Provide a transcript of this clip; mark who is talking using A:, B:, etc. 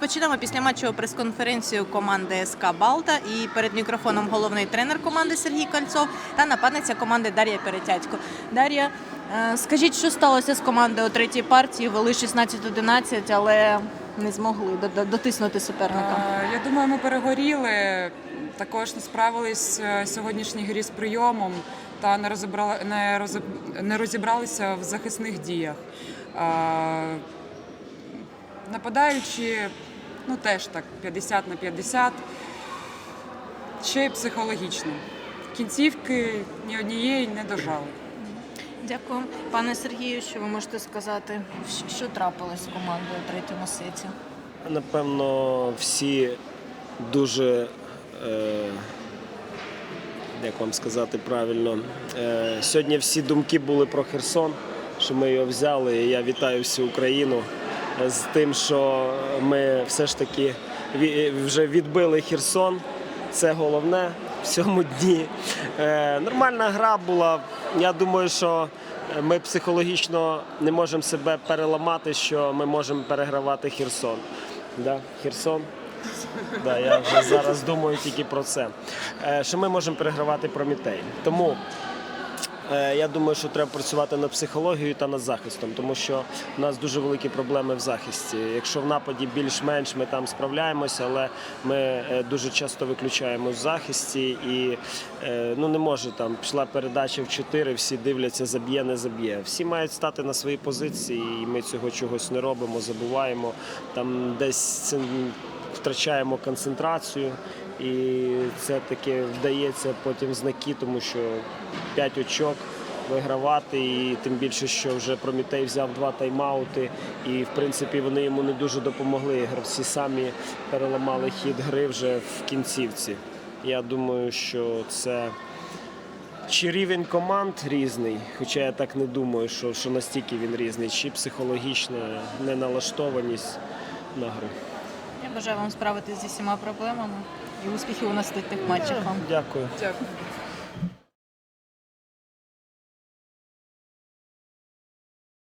A: Розпочинаємо після матчову прес-конференцію команди СК Балта. І перед мікрофоном головний тренер команди Сергій Кольцов та нападниця команди Дар'я Перетятько. Дар'я, е, скажіть, що сталося з командою у третій партії? Вели 16-11, але не змогли до- до- дотиснути суперника.
B: Е, Я думаю, ми перегоріли. Також не справились е, сьогоднішній грі з прийомом та не розібрали не розіб- не розібралися в захисних діях. Нападаючи, ну теж так 50 на 50, ще й психологічно. Кінцівки ні однієї не дожали.
A: Дякую, пане Сергію. Що ви можете сказати? Що- трапилось з командою у третьому сеті?
C: Напевно, всі дуже, е, як вам сказати правильно, е, сьогодні всі думки були про Херсон, що ми його взяли. І я вітаю всю Україну з тим, що ми все ж таки вже відбили Херсон. Це головне в цьому дні. Е, нормальна гра була. Я думаю, що ми психологічно не можемо себе переламати, що ми можемо перегравати Херсон. Да, Херсон. Да, я вже зараз думаю тільки про це. Е, що ми можемо перегравати Промітей. Тому Я думаю, що треба працювати над психологією та над захистом, тому що в нас дуже великі проблеми в захисті. Якщо в нападі більш-менш ми там справляємося, але ми е, дуже часто виключаємо в захисті і е, ну не може там пішла передача в 4, всі дивляться, заб'є, не заб'є. Всі мають стати на свої позиції, і ми цього чогось не робимо, забуваємо. Там десь втрачаємо концентрацію. І це таки вдається потім знаки, тому що 5 очок вигравати, і тим більше, що вже Промітей взяв два тайм-аути, і в принципі вони йому не дуже допомогли. Гравці самі переламали хід гри вже в кінцівці. Я думаю, що це чи рівень команд різний, хоча я так не думаю, що, що настільки він різний, чи психологічна неналаштованість на гру.
A: Я бажаю вам справитися зі всіма проблемами і успіхів у наступних матчах вам.
C: Дякую.
B: Дякую.